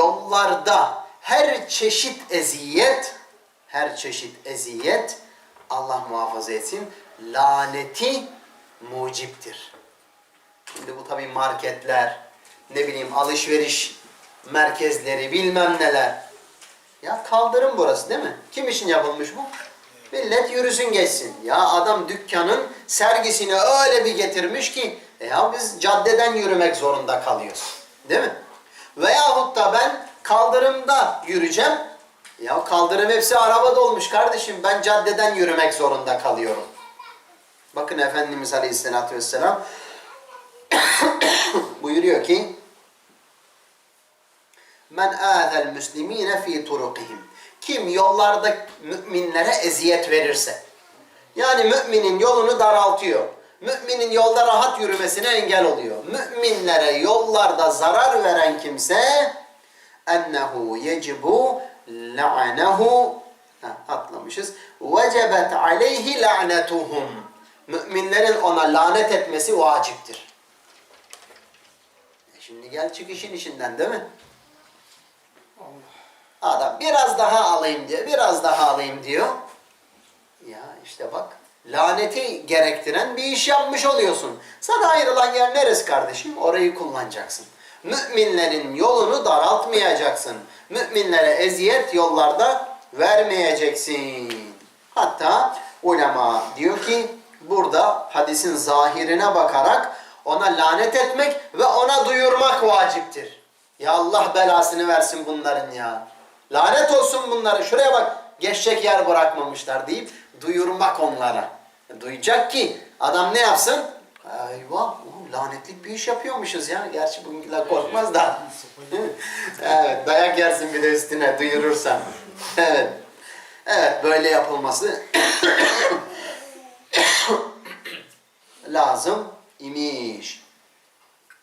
yollarda her çeşit eziyet, her çeşit eziyet Allah muhafaza etsin laneti muciptir. Şimdi bu tabii marketler, ne bileyim alışveriş merkezleri bilmem neler. Ya kaldırım burası değil mi? Kim için yapılmış bu? Millet yürüsün geçsin. Ya adam dükkanın sergisini öyle bir getirmiş ki e ya biz caddeden yürümek zorunda kalıyoruz. Değil mi? Veyahut da ben kaldırımda yürüyeceğim. Ya kaldırım hepsi araba dolmuş kardeşim. Ben caddeden yürümek zorunda kalıyorum. Bakın Efendimiz Aleyhisselatü Vesselam buyuruyor ki Men âzel müslimîne fî turukihim. Kim yollarda müminlere eziyet verirse. Yani müminin yolunu daraltıyor. Müminin yolda rahat yürümesine engel oluyor. Müminlere yollarda zarar veren kimse ennehu yecibu la'nehu atlamışız. Vecebet aleyhi la'netuhum. Müminlerin ona lanet etmesi vaciptir. E Şimdi gel çık işin işinden değil mi? Adam biraz daha alayım diyor, biraz daha alayım diyor. Ya işte bak, laneti gerektiren bir iş yapmış oluyorsun. Sana ayrılan yer neresi kardeşim? Orayı kullanacaksın. Müminlerin yolunu daraltmayacaksın. Müminlere eziyet yollarda vermeyeceksin. Hatta ulema diyor ki burada hadisin zahirine bakarak ona lanet etmek ve ona duyurmak vaciptir. Ya Allah belasını versin bunların ya. Lanet olsun bunları. Şuraya bak. Geçecek yer bırakmamışlar deyip duyurmak onlara. Duyacak ki adam ne yapsın? Eyvah, ulan lanetlik bir iş yapıyormuşuz ya. Gerçi bununla korkmaz da. evet, dayak yersin bir de üstüne duyurursan. evet. Evet, böyle yapılması lazım imiş.